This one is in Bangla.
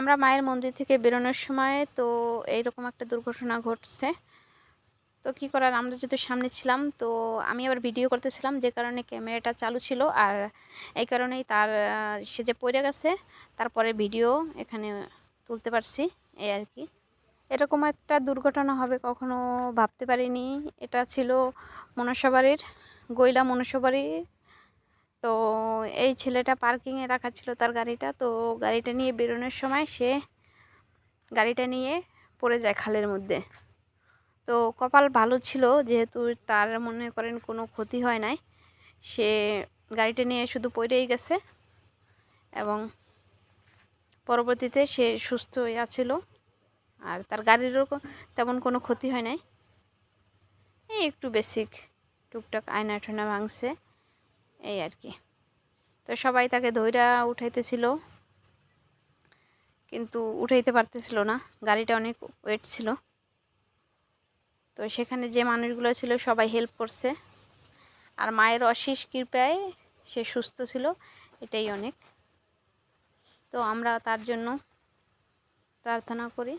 আমরা মায়ের মন্দির থেকে বেরোনোর সময় তো এইরকম একটা দুর্ঘটনা ঘটছে। তো কী করার? আমরা যেহেতু সামনে ছিলাম, তো আমি আবার ভিডিও করতেছিলাম যে কারণে ক্যামেরাটা চালু ছিল আর এই কারণেই তার সে যে পড়ে গেছে, তারপরে ভিডিও এখানে তুলতে পারছি, এই আর কি। এরকম একটা দুর্ঘটনা হবে কখনো ভাবতে পারিনি। এটা ছিল মনসাবাড়ির গইলা মনসাবাড়ি তো এই ছেলেটা পার্কিংয়ে রাখা ছিল তার গাড়িটা। তো গাড়িটা নিয়ে বেরোনোর সময় সে গাড়িটা নিয়ে পড়ে যায় খালের মধ্যে। তো কপাল ভালো ছিল, যেহেতু তার মনে করেন কোনো ক্ষতি হয় নাই। সে গাড়িটা নিয়ে শুধু পড়েই গেছে এবং পরবর্তীতে সে সুস্থ হয়ে আছিল আর তার গাড়িরও তেমন কোনো ক্ষতি হয় নাই। এই একটু বেসিক টুকটাক আয়না ঠায়না ভাঙছে। এই আর কি। তো সবাই তাকে ধৈরা উঠাইতেছিল, কিন্তু উঠাইতে পারতেছিল না। গাড়িটা অনেক ওয়েট ছিল। তো সেখানে যে মানুষগুলো ছিল সবাই হেল্প করছে। আর মায়ের অশেষ কৃপায় সে সুস্থ ছিল, এটাই অনেক। তো আমরা তার জন্য প্রার্থনা করি।